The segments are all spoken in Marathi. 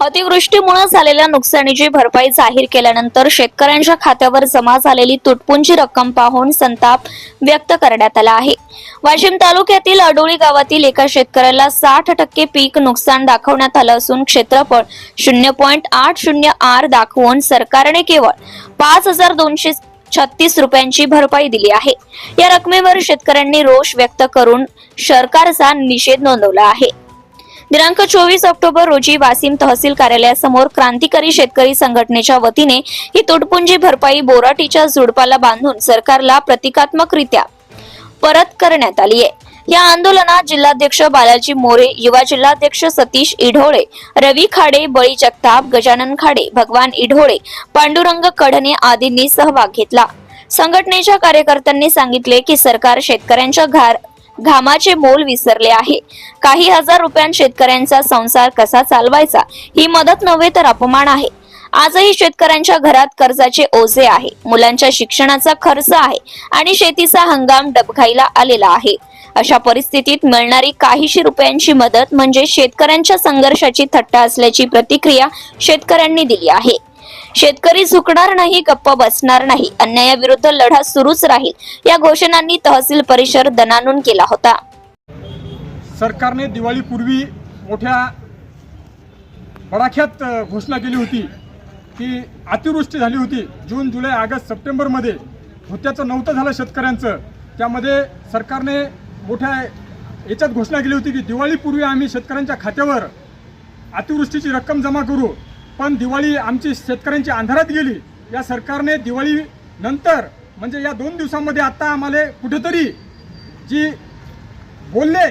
अतिवृष्टीमुळे झालेल्या नुकसानीची भरपाई जाहीर केल्यानंतर शेतकऱ्यांच्या खात्यावर जमा झालेली तुटपुंजी रक्कम पाहून संताप व्यक्त करण्यात आला आहे. वाशिम तालुक्यातील अडोळी गावातील एका शेतकऱ्याला साठ टक्के पीक नुकसान दाखवण्यात आलं असून क्षेत्रफळ शून्य पॉईंट आठ शून्य आर दाखवून सरकारने केवळ पाच हजार दोनशे छत्तीस रुपयांची भरपाई दिली आहे. या रकमेवर शेतकऱ्यांनी रोष व्यक्त करून सरकारचा निषेध नोंदवला आहे. दिनांक चोवीस ऑक्टोबर रोजी वासिम तहसील कार्यालयासमोर क्रांतिकारी शेतकरी संघटनेच्या वतीने ही तुटपुंजी भरपाई बोराटीच्या झुडपाला बांधून सरकारला प्रतिकात्मकरित्या परत करण्यात आली आहे. या आंदोलनात जिल्हाध्यक्ष बालाजी मोरे युवा जिल्हाध्यक्ष सतीश इढोळे रवी खाडे बळी जगताप गजानन खाडे भगवान इढोळे पांडुरंग कढणे आदींनी सहभाग घेतला. संघटनेच्या कार्यकर्त्यांनी सांगितले की सरकार शेतकऱ्यांच्या घार घामाचे मोल विसरले आहे. काही हजार रुपयांत शेतकऱ्यांचा संसार कसा चालवायचा? ही मदत नव्हे तर अपमान आहे. आजही शेतकऱ्यांच्या घरात कर्जाचे ओझे आहे. मुलांच्या शिक्षणाचा खर्च आहे आणि शेतीचा हंगाम डबघाईला आलेला आहे. अशा परिस्थितीत मिळणारी काहीशी रुपयांची मदत म्हणजे शेतकऱ्यांच्या संघर्षाची थट्टा असल्याची प्रतिक्रिया शेतकऱ्यांनी दिली आहे. शेतकरी झुकणार नाही गप्प बसणार नाही. अन्यायाविरुद्ध लढा सुरूच राहील. या घोषणांनी तहसील परिसर दणानून केला होता. सरकारने दिवाळीपूर्वी मोठ्या बडाख्यात घोषणा केली होती. की अतिवृष्टी झाली होती. जून जुलै ऑगस्ट सप्टेंबरमध्ये होत्याचं नव्हतं झालं शेतकऱ्यांचं. त्यामध्ये सरकारने मोठ्या याच्यात घोषणा केली होती की दिवाळीपूर्वी आम्ही शेतकऱ्यांच्या खात्यावर अतिवृष्टीची रक्कम जमा करू. पण दिवाळी आमची शेतकऱ्यांची अंधारात गेली. या सरकारने दिवाळी नंतर म्हणजे या दोन दिवसामध्ये आता आम्हाला कुठेतरी जी बोलले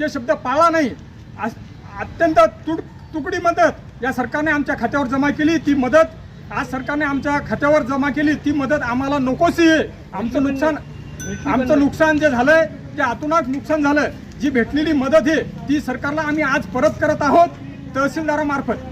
ते शब्द पाळला नाही. आज- अत्यंत तुड तुकडी मदत या सरकारने आमच्या खात्यावर जमा केली. ती मदत आज सरकारने आमच्या खात्यावर जमा केली. ती मदत आम्हाला नकोशी. आहे आमचं नुकसान आमचं नुकसान जे झालंय ते अतोनात नुकसान झालं. जी भेटलेली मदत आहे ती सरकारला आम्ही आज परत करत आहोत. तहसीलदारामार्फत.